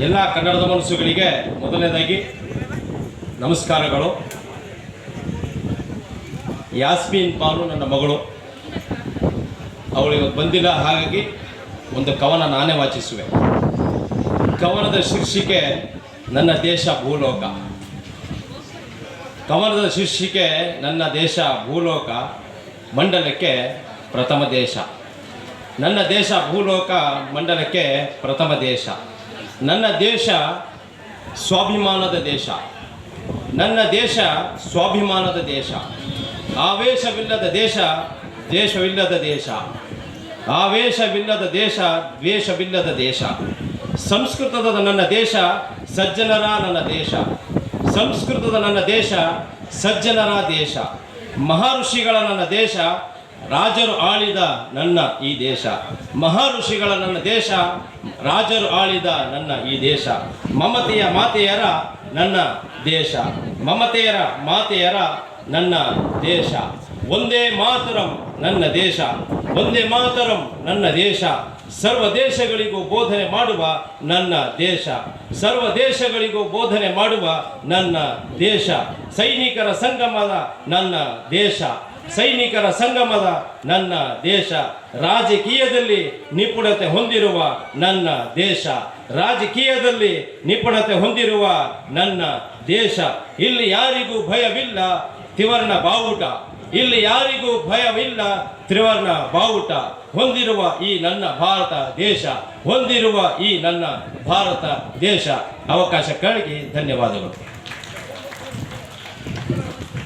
ಎಲ್ಲ ಕನ್ನಡದ ಮನಸ್ಸುಗಳಿಗೆ ಮೊದಲನೇದಾಗಿ ನಮಸ್ಕಾರಗಳು. ಯಾಸ್ಮಿನ್ ಪಾಲು ನನ್ನ ಮಗಳು. ಅವಳು ಇವತ್ತು ಬಂದಿಲ್ಲ, ಹಾಗಾಗಿ ಒಂದು ಕವನ ನಾನೇ ವಾಚಿಸುವೆ. ಕವನದ ಶೀರ್ಷಿಕೆ ನನ್ನ ದೇಶ ಭೂಲೋಕ. ಕವನದ ಶೀರ್ಷಿಕೆ ನನ್ನ ದೇಶ ಭೂಲೋಕ, ಮಂಡಲಕ್ಕೆ ಪ್ರಥಮ ದೇಶ. ನನ್ನ ದೇಶ ಭೂಲೋಕ, ಮಂಡಲಕ್ಕೆ ಪ್ರಥಮ ದೇಶ. ನನ್ನ ದೇಶ ಸ್ವಾಭಿಮಾನದ ದೇಶ. ನನ್ನ ದೇಶ ಸ್ವಾಭಿಮಾನದ ದೇಶ. ಆವೇಶವಿಲ್ಲದ ದೇಶ ದೇಶವಿಲ್ಲದ ದೇಶ. ಆವೇಶವಿಲ್ಲದ ದೇಶ ದ್ವೇಷವಿಲ್ಲದ ದೇಶ. ಸಂಸ್ಕೃತದ ನನ್ನ ದೇಶ ಸಜ್ಜನರ ನನ್ನ ದೇಶ. ಸಂಸ್ಕೃತದ ನನ್ನ ದೇಶ ಸಜ್ಜನರ ದೇಶ. ಮಹರ್ಷಿಗಳ ನನ್ನ ದೇಶ ರಾಜರು ಆಳಿದ ನನ್ನ ಈ ದೇಶ. ಮಹರ್ಷಿಗಳ ನನ್ನ ದೇಶ, ರಾಜರು ಆಳಿದ ನನ್ನ ಈ ದೇಶ. ಮಮತೆಯ ಮಾತೆಯರ ನನ್ನ ದೇಶ. ಮಮತೆಯರ ಮಾತೆಯರ ನನ್ನ ದೇಶ. ಒಂದೇ ಮಾತರಂ ನನ್ನ ದೇಶ. ಒಂದೇ ಮಾತರಂ ನನ್ನ ದೇಶ. ಸರ್ವ ದೇಶಗಳಿಗೂ ಬೋಧನೆ ಮಾಡುವ ನನ್ನ ದೇಶ. ಸರ್ವ ದೇಶಗಳಿಗೂ ಬೋಧನೆ ಮಾಡುವ ನನ್ನ ದೇಶ. ಸೈನಿಕರ ಸಂಗಮದ ನನ್ನ ದೇಶ. ಸೈನಿಕರ ಸಂಗಮದ ನನ್ನ ದೇಶ ರಾಜಕೀಯದಲ್ಲಿ ನಿಪುಣತೆ ಹೊಂದಿರುವ ನನ್ನ ದೇಶ. ರಾಜಕೀಯದಲ್ಲಿ ನಿಪುಣತೆ ಹೊಂದಿರುವ ನನ್ನ ದೇಶ. ಇಲ್ಲಿ ಯಾರಿಗೂ ಭಯವಿಲ್ಲ ತ್ರಿವರ್ಣ ಬಾವುಟ. ಇಲ್ಲಿ ಯಾರಿಗೂ ಭಯವಿಲ್ಲ ತ್ರಿವರ್ಣ ಬಾವುಟ. ಹೊಂದಿರುವ ಈ ನನ್ನ ಭಾರತ ದೇಶ. ಹೊಂದಿರುವ ಈ ನನ್ನ ಭಾರತ ದೇಶ. ಅವಕಾಶಕ್ಕಾಗಿ ಧನ್ಯವಾದಗಳು.